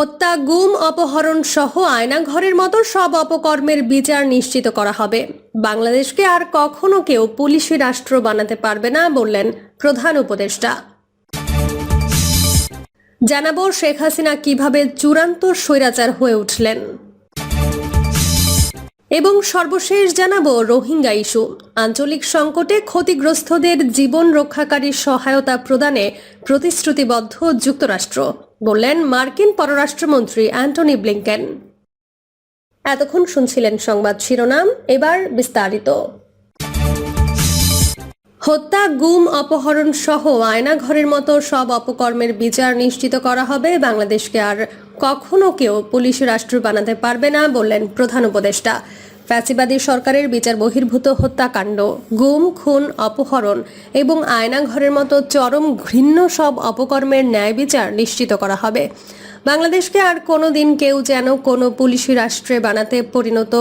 হত্যা, গুম, অপহরণ সহ আয়নাঘরের মতো সব অপকর্মের বিচার নিশ্চিত করা হবে। বাংলাদেশকে আর কখনো কেউ পুলিশি রাষ্ট্র বানাতে পারবে না বললেন প্রধান উপদেষ্টা। জানাব শেখ হাসিনা কীভাবে চূড়ান্ত স্বৈরাচার হয়ে উঠলেন। এবং সর্বশেষ জানাব রোহিঙ্গা ইস্যু। আঞ্চলিক সংকটে ক্ষতিগ্রস্তদের জীবন রক্ষাকারী সহায়তা প্রদানে প্রতিশ্রুতিবদ্ধ যুক্তরাষ্ট্র। বললেন মার্কিন পররাষ্ট্রমন্ত্রী অ্যান্টনি ব্লিংকেন। এতক্ষণ শুনছিলেন সংবাদ শিরোনাম, এবার বিস্তারিত। হত্যা, গুম, অপহরণ সহ আয়নাঘরের মতো সব অপকর্মের বিচার নিশ্চিত করা হবে। বাংলাদেশকে আর কখনো কেউ পুলিশ রাষ্ট্র বানাতে পারবে না বললেন প্রধান উপদেষ্টা। ফ্যাসিবাদী সরকারের বিচার বহির্ভূত হত্যাকাণ্ড, গুম, খুন, অপহরণ এবং আয়নাঘরের মতো চরম ঘৃণ্য সব অপকর্মের ন্যায় বিচার নিশ্চিত করা হবে। বাংলাদেশকে আর কোনো দিন কেউ যেন কোনো পুলিশি রাষ্ট্রে বানাতে পরিণত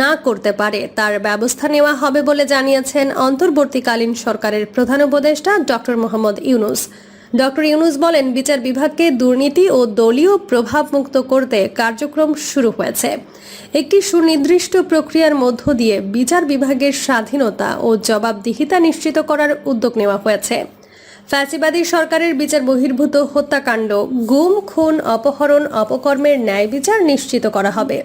না করতে পারে, তার ব্যবস্থা নেওয়া হবে বলে জানিয়েছেন অন্তর্বর্তীকালীন সরকারের প্রধান উপদেষ্টা ডক্টর মোহাম্মদ ইউনুস। ডক্টর ইউনুস বলেন, বিচার বিভাগকে দুর্নীতি ও দলীয় প্রভাবমুক্ত করতে কার্যক্রম শুরু হয়েছে। একটি সুনির্দিষ্ট প্রক্রিয়ার মধ্য দিয়ে বিচার বিভাগের স্বাধীনতা ও জবাবদিহিতা নিশ্চিত করার উদ্যোগ নেওয়া হয়েছে। ফ্যাসিবাদী সরকারের বিচার বহির্ভূত হত্যাকাণ্ড, গুম, খুন, অপহরণ, অপকর্মের ন্যায় বিচার নিশ্চিত করা হবে।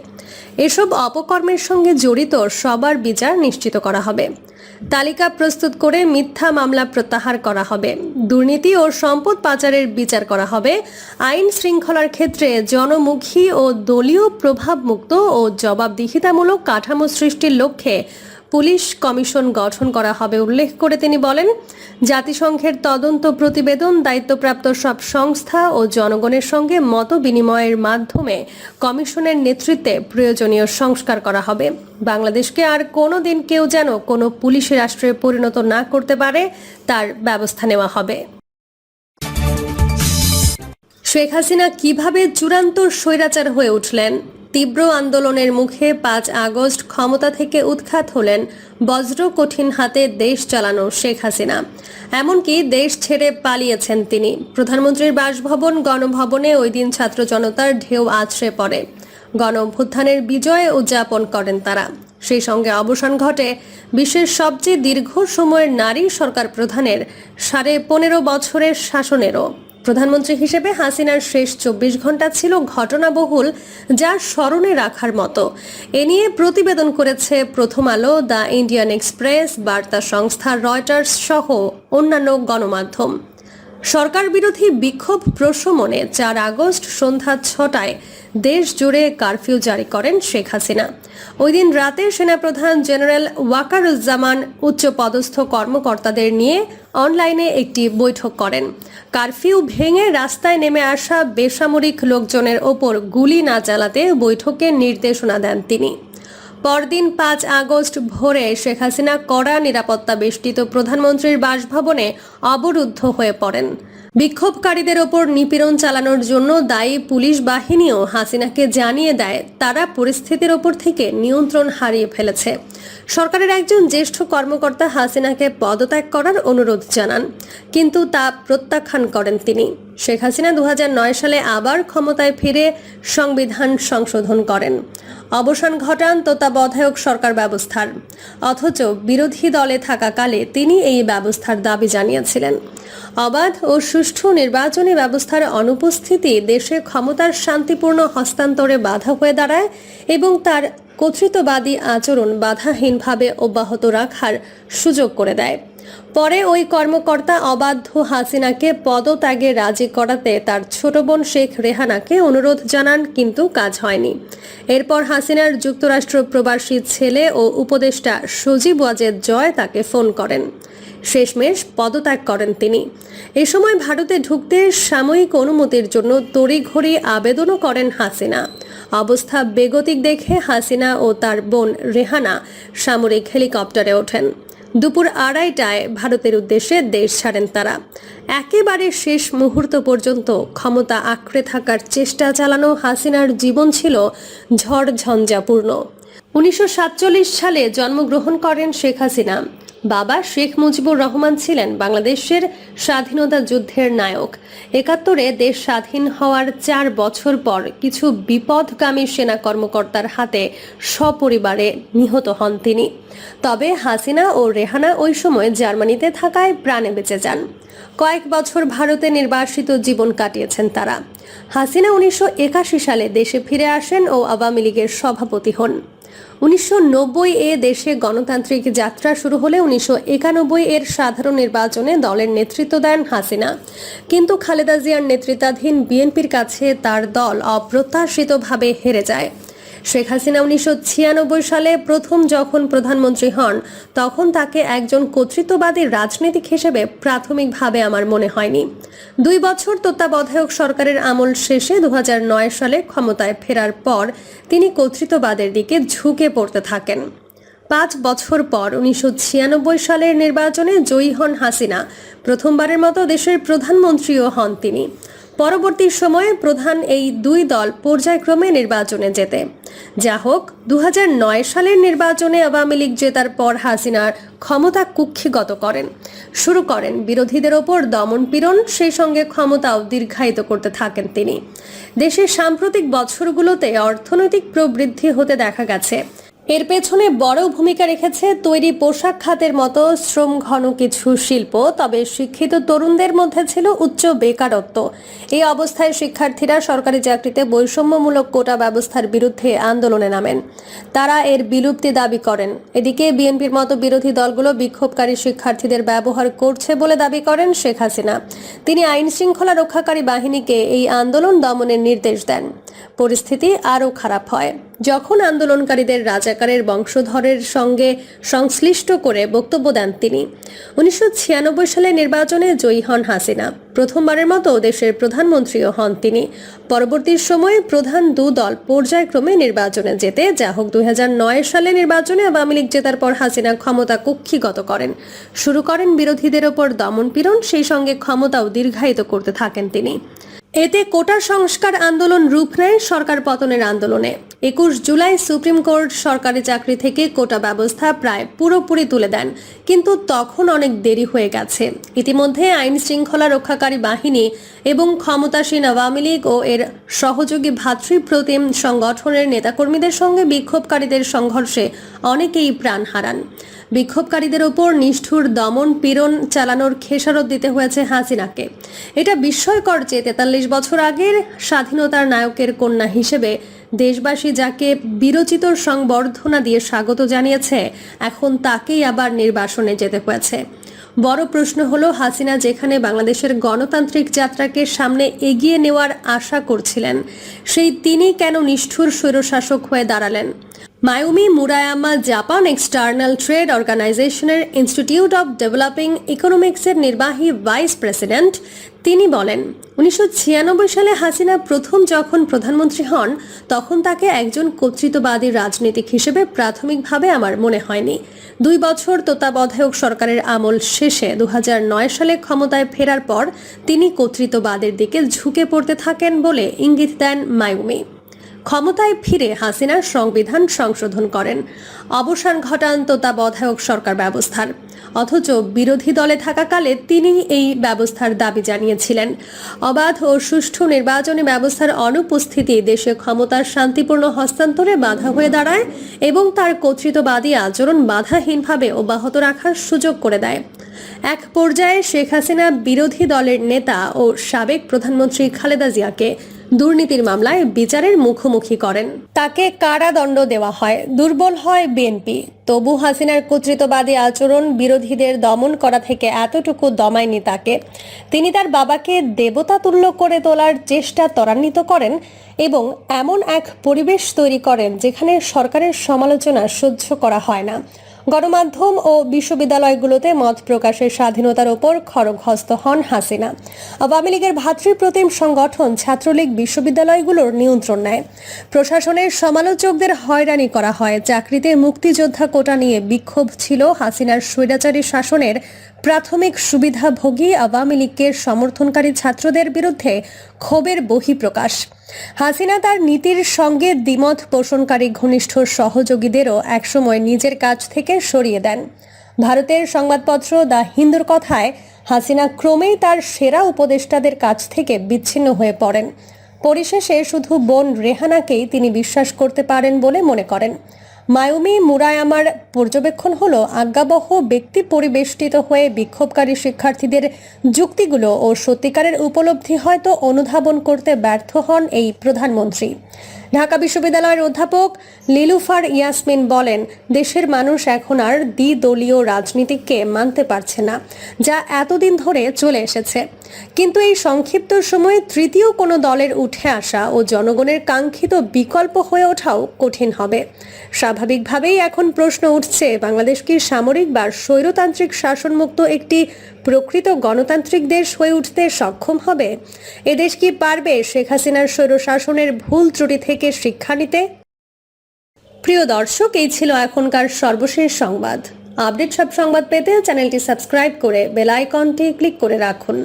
এসব অপকর্মের সঙ্গে জড়িত সবার বিচার নিশ্চিত করা হবে। তালিকা প্রস্তুত করে মিথ্যা মামলা প্রত্যাহার করা হবে। দুর্নীতি ও সম্পদ পাচারের বিচার করা হবে। আইন শৃঙ্খলার ক্ষেত্রে জনমুখী ও দলীয় প্রভাবমুক্ত ও জবাবদিহিতামূলক কাঠামো সৃষ্টির লক্ষ্যে পুলিশ কমিশন গঠন করা হবে উল্লেখ করে তিনি বলেন, জাতিসংঘের তদন্ত প্রতিবেদন দায়িত্বপ্রাপ্ত সব সংস্থা ও জনগণের সঙ্গে মত বিনিময়ের মাধ্যমে কমিশনের নেতৃত্বে প্রয়োজনীয় সংস্কার করা হবে। বাংলাদেশকে আর কোনো দিন কেউ যেন কোনো পুলিশি রাষ্ট্রে পরিণত না করতে পারে, তার ব্যবস্থা নেওয়া হবে। শেখ হাসিনা কীভাবে চূড়ান্ত স্বৈরাচার হয়ে উঠলেন? তীব্র আন্দোলনের মুখে পাঁচ আগস্ট ক্ষমতা থেকে উৎখাত হলেন বজ্র কঠিন হাতে দেশ চালানো শেখ হাসিনা। এমনকি দেশ ছেড়ে পালিয়েছেন তিনি। প্রধানমন্ত্রীর বাসভবন, গণভবনে ওই দিন ছাত্র জনতার ঢেউ আছড়ে পড়ে। গণ অভ্যুত্থানের বিজয় উদযাপন করেন তারা। সেই সঙ্গে অবসান ঘটে বিশ্বের সবচেয়ে দীর্ঘ সময়ের নারী সরকার প্রধানের সাড়ে পনেরো বছরের শাসনেরও। প্রধানমন্ত্রী হিসেবে হাসিনার শেষ চব্বিশ ঘণ্টা ছিল ঘটনাবহুল, যা স্মরণে রাখার মতো। এ নিয়ে প্রতিবেদন করেছে প্রথম আলো, দ্য ইন্ডিয়ান এক্সপ্রেস, বার্তা সংস্থা রয়টার্স সহ অন্যান্য গণমাধ্যম। সরকার বিরোধী বিক্ষোভ প্রশমনে চার আগস্ট সন্ধ্যা ছটায় দেশ জুড়ে কারফিউ জারি করেন শেখ হাসিনা। ওই দিন রাতে সেনাপ্রধান জেনারেল ওয়াকারুজ্জামান উচ্চ পদস্থ কর্মকর্তাদের নিয়ে অনলাইনে একটি বৈঠক করেন। কারফিউ ভেঙে রাস্তায় নেমে আসা বেসামরিক লোকজনের ওপর গুলি না চালাতে বৈঠকে নির্দেশনা দেন তিনি। পরদিন পাঁচ আগস্ট ভোরে শেখ হাসিনা কড়া নিরাপত্তা বেষ্টিত প্রধানমন্ত্রীর বাসভবনে অবরুদ্ধ হয়ে পড়েন। বিক্ষোভকারীদের ওপর নিপীড়ন চালানোর জন্য দায়ী পুলিশ বাহিনীও হাসিনাকে জানিয়ে দেয়, তারা পরিস্থিতির ওপর থেকে নিয়ন্ত্রণ হারিয়ে ফেলেছে। সরকারের একজন জ্যেষ্ঠ কর্মকর্তা হাসিনাকে পদত্যাগ করার অনুরোধ জানান, কিন্তু তা প্রত্যাখ্যান করেন তিনি। শেখ হাসিনা দু হাজার নয় সালে আবার ক্ষমতায় ফিরে সংবিধান সংশোধন করেন। অবসান ঘটান তত্ত্বাবধায়ক সরকার ব্যবস্থার। অথচ বিরোধী দলে থাকাকালে তিনি এই ব্যবস্থার দাবি জানিয়েছিলেন। অবাধ ও সুষ্ঠু নির্বাচনী ব্যবস্থার অনুপস্থিতি দেশে ক্ষমতার শান্তিপূর্ণ হস্তান্তরে বাধা হয়ে দাঁড়ায় এবং তার কর্তৃত্ববাদী আচরণ বাধাহীনভাবে অব্যাহত রাখার সুযোগ করে দেয়। পরে ওই কর্মকর্তা অবাধ্য হাসিনাকে পদত্যাগে রাজি করাতে তার ছোট বোন শেখ রেহানাকে অনুরোধ জানান, কিন্তু কাজ হয়নি। এরপর হাসিনার যুক্তরাষ্ট্র প্রবাসী ছেলে ও উপদেষ্টা সজীব ওয়াজেদ জয় তাকে ফোন করেন। শেষমেশ পদত্যাগ করেন তিনি। এ সময় ভারতে ঢুকতে সাময়িক অনুমতির জন্য তড়িঘড়ি আবেদনও করেন হাসিনা। অবস্থা বেগতিক দেখে হাসিনা ও তার বোন রেহানা সামরিক হেলিকপ্টারে ওঠেন। দুপুর আড়াইটায় ভারতের উদ্দেশ্যে দেশ ছাড়েন তারা। একেবারে শেষ মুহূর্ত পর্যন্ত ক্ষমতা আঁকড়ে থাকার চেষ্টা চালানো হাসিনার জীবন ছিল ঝড় ঝঞ্ঝাপূর্ণ উনিশশো সালে জন্মগ্রহণ করেন শেখ হাসিনা। বাবা শেখ মুজিবুর রহমান ছিলেন বাংলাদেশের স্বাধীনতা যুদ্ধের নায়ক। একাত্তরে দেশ স্বাধীন হওয়ার চার বছর পর কিছু বিপদগামী সেনা কর্মকর্তার হাতে সপরিবারে নিহত হন তিনি। তবে হাসিনা ও রেহানা ওই সময় জার্মানিতে থাকায় প্রাণে বেঁচে যান। কয়েক বছর ভারতে নির্বাসিত জীবন কাটিয়েছেন তারা। হাসিনা উনিশশো একাশি সালে দেশে ফিরে আসেন ও আওয়ামী লীগের সভাপতি হন। উনিশশো নব্বই এ দেশে গণতান্ত্রিক যাত্রা শুরু হলে উনিশশো একানব্বই এর সাধারণ নির্বাচনে দলের নেতৃত্ব দেন হাসিনা। কিন্তু খালেদা জিয়ার নেতৃত্বাধীন বিএনপির কাছে তার দল অপ্রত্যাশিতভাবে হেরে যায়। শেখ হাসিনা উনিশশো ছিয়ানব্বই সালে প্রথম যখন প্রধানমন্ত্রী হন, তখন তাকে একজন কর্তৃত্ববাদী রাজনীতিক হিসেবে প্রাথমিকভাবে আমার মনে হয়নি। দুই বছর তত্ত্বাবধায়ক সরকারের আমল শেষে দু হাজার নয় সালে ক্ষমতায় ফেরার পর তিনি কর্তৃত্ববাদের দিকে ঝুঁকে পড়তে থাকেন। পাঁচ বছর পর উনিশশো ছিয়ানব্বই সালের নির্বাচনে জয়ী হন হাসিনা। প্রথমবারের মতো দেশের প্রধানমন্ত্রীও হন তিনি। পরবর্তী সময়ে প্রধান এই দুই দল পর্যায়ক্রমে নির্বাচনে জেতে। যা হোক দু হাজার নয় সালের নির্বাচনে আওয়ামী লীগ জেতার পর হাসিনার ক্ষমতা কুক্ষিগত করেন। শুরু করেন বিরোধীদের ওপর দমন পীড়ন, সেই সঙ্গে ক্ষমতাও দীর্ঘায়িত করতে থাকেন তিনি। দেশের সাম্প্রতিক বছরগুলোতে অর্থনৈতিক প্রবৃদ্ধি হতে দেখা গেছে। এর পেছনে বড় ভূমিকা রেখেছে তৈরি পোশাক খাতের মতো শ্রম ঘন কিছু শিল্প, তবে শিক্ষিত তরুণদের মধ্যে ছিল উচ্চ বেকারত্ব। এই অবস্থায় শিক্ষার্থীরা সরকারি চাকরিতে বৈষম্যমূলক কোটা ব্যবস্থার বিরুদ্ধে আন্দোলনে নামেন। তারা এর বিলুপ্তি দাবি করেন। এদিকে বিএনপির মতো বিরোধী দলগুলো বিক্ষোভকারী শিক্ষার্থীদের ব্যবহার করছে বলে দাবি করেন শেখ হাসিনা। তিনি আইন শৃঙ্খলা রক্ষাকারী বাহিনীকে এই আন্দোলন দমনের নির্দেশ দেন। পরিস্থিতি আরও খারাপ হয়। যখন আন্দোলনকারীদের রাজাকারের বংশধরের সঙ্গে সংশ্লিষ্ট করে বক্তব্য দেন তিনি। উনিশশো ছিয়ানব্বই সালে নির্বাচনে জয়ী হন হাসিনা। প্রথমবারের মতো দেশের প্রধানমন্ত্রীও হন তিনি। পরবর্তী সময়ে প্রধান দু দল পর্যায়ক্রমে নির্বাচনে যেতে যা হোক দুই হাজার নয় সালে নির্বাচনে আওয়ামী লীগ জেতার পর হাসিনা ক্ষমতা কুক্ষিগত করেন। শুরু করেন বিরোধীদের ওপর দমনপীড়ন সেই সঙ্গে ক্ষমতাও দীর্ঘায়িত করতে থাকেন তিনি। এতে কোটা সংস্কার আন্দোলন রূপ নেয় সরকার পতনের আন্দোলনে। একুশ জুলাই সুপ্রিম কোর্ট সরকারি চাকরি থেকে কোটা ব্যবস্থা প্রায় পুরোপুরি তুলে দেন, কিন্তু তখন অনেক দেরি হয়ে গেছে। ইতিমধ্যে আইন শৃঙ্খলা রক্ষাকারী বাহিনী এবং ক্ষমতাসীন আওয়ামী লীগ ও এর সহযোগী ভাতৃপ্রতিম সংগঠনের নেতাকর্মীদের সঙ্গে বিক্ষোভকারীদের সংঘর্ষে অনেকেই প্রাণ হারান। বিক্ষোভকারীদের ওপর নিষ্ঠুর দমন পীড়ন চালানোর খেসারত দিতে হয়েছে হাসিনাকে। এটা বিস্ময়কর যে তেতাল্লিশ বছর আগের স্বাধীনতার নায়কের কন্যা হিসেবে দেশবাসী যাকে বিরচিত সংবর্ধনা দিয়ে স্বাগত জানিয়েছে, এখন তাকেই আবার নির্বাসনে যেতে হয়েছে। বড় প্রশ্ন হলো, হাসিনা যেখানে বাংলাদেশের গণতান্ত্রিক যাত্রাকে সামনে এগিয়ে নেওয়ার আশা করছিলেন, সেই তিনি কেন নিষ্ঠুর স্বৈরশাসক হয়ে দাঁড়ালেন? Mayumi, Murayama, Japan external trade অর্গানাইজেশনের ইনস্টিটিউট অব ডেভেলপিং ইকোনমিক্সের নির্বাহী ভাইস প্রেসিডেন্ট, তিনি বলেন, উনিশশো ছিয়ানব্বই সালে হাসিনা প্রথম যখন প্রধানমন্ত্রী হন, তখন তাকে একজন কর্তৃত্ববাদী রাজনীতিক হিসেবে প্রাথমিকভাবে আমার মনে হয়নি। দুই বছর তত্ত্বাবধায়ক সরকারের আমল শেষে দু হাজার নয় সালে ক্ষমতায় ফেরার পর তিনি কর্তৃত্ববাদের দিকে ঝুঁকে পড়তে থাকেন বলে ইঙ্গিত দেন মায়ুমি। ক্ষমতায় ফিরে হাসিনা সংবিধান সংশোধন করেন। অবসান ঘটান তত্ত্বাবধায়ক সরকার ব্যবস্থার। অথচ বিরোধী দলে থাকাকালে তিনি এই ব্যবস্থার দাবি জানিয়েছিলেন। অবাধ ও সুষ্ঠু নির্বাচনী ব্যবস্থার অনুপস্থিতি দেশে ক্ষমতার শান্তিপূর্ণ হস্তান্তরে বাধা হয়ে দাঁড়ায় এবং তার কর্তৃত্ববাদী আচরণ বাধাহীনভাবে অব্যাহত রাখার সুযোগ করে দেয়। এক পর্যায়ে শেখ হাসিনা বিরোধী দলের নেতা ও সাবেক প্রধানমন্ত্রী খালেদা জিয়াকে দুর্নীতির মামলায় বিচারের মুখোমুখি করেন। তাকে কারাদণ্ড দেওয়া হয়। দুর্বল হয় বিএনপি। তবু হাসিনার কর্তৃত্ববাদী আচরণ বিরোধীদের দমন করা থেকে এতটুকু দমায়নি তাকে। তিনি তার বাবাকে দেবতা তুল্য করে তোলার চেষ্টা ত্বরান্বিত করেন এবং এমন এক পরিবেশ তৈরি করেন যেখানে সরকারের সমালোচনা সহ্য করা হয় না। গণমাধ্যম ও বিশ্ববিদ্যালয়গুলোতে মত প্রকাশের স্বাধীনতার ওপর খড়গহস্ত হন হাসিনা। আওয়ামী লীগের ভাতৃপ্রতিম সংগঠন ছাত্রলীগ বিশ্ববিদ্যালয়গুলোর নিয়ন্ত্রণ নেয়। প্রশাসনের সমালোচকদের হয়রানি করা হয়। চাকরিতে মুক্তিযোদ্ধা কোটা নিয়ে বিক্ষোভ ছিল হাসিনার স্বৈরাচারী শাসনের প্রাথমিক সুবিধাভোগী আওয়ামী লীগের সমর্থনকারী ছাত্রদের বিরুদ্ধে ক্ষোভের বহিঃপ্রকাশ। হাসিনা তার নীতির সঙ্গে দ্বিমত পোষণকারী ঘনিষ্ঠ সহযোগীদেরও একসময় নিজের কাছ থেকে সরিয়ে দেন। ভারতের সংবাদপত্র দ্য হিন্দুর কথায়, হাসিনা ক্রমেই তার সেরা উপদেষ্টাদের কাছ থেকে বিচ্ছিন্ন হয়ে পড়েন। পরিশেষে শুধু বোন রেহানাকেই তিনি বিশ্বাস করতে পারেন বলে মনে করেন। মায়ুমি মুরায়ামার পর্যবেক্ষণ হলো আজ্ঞাবহ ব্যক্তি পরিবেষ্টিত হয়ে বিক্ষোভকারী শিক্ষার্থীদের যুক্তিগুলো ও সত্যিকারের উপলব্ধি হয়তো অনুধাবন করতে ব্যর্থ হন এই প্রধানমন্ত্রী। ঢাকা বিশ্ববিদ্যালয়ের অধ্যাপক লিলুফার ইয়াসমিন বলেন, দেশের মানুষ এখন আর দ্বিদলীয় রাজনীতিকে মানতে পারছে না, যা এতদিন ধরে চলে এসেছে। কিন্তু এই সংক্ষিপ্ত সময়ে তৃতীয় কোনো দলের উঠে আসা ও জনগণের কাঙ্ক্ষিত বিকল্প হয়ে ওঠাও কঠিন হবে। স্বাভাবিকভাবেই এখন প্রশ্ন উঠছে, বাংলাদেশ কি সামরিক বা স্বৈরতান্ত্রিক শাসনমুক্ত একটি প্রকৃত গণতান্ত্রিক দেশ হয়ে উঠতে সক্ষম হবে? এদেশ কি পারবে শেখ হাসিনার স্বৈর শাসনের ভুল ত্রুটি থেকে শিক্ষা নিতে? প্রিয় দর্শক, এই ছিল এখনকার সর্বশেষ সংবাদ। আপডেট সব সংবাদ পেতে চ্যানেলটি সাবস্ক্রাইব করে বেল আইকনটি ক্লিক করে রাখুন।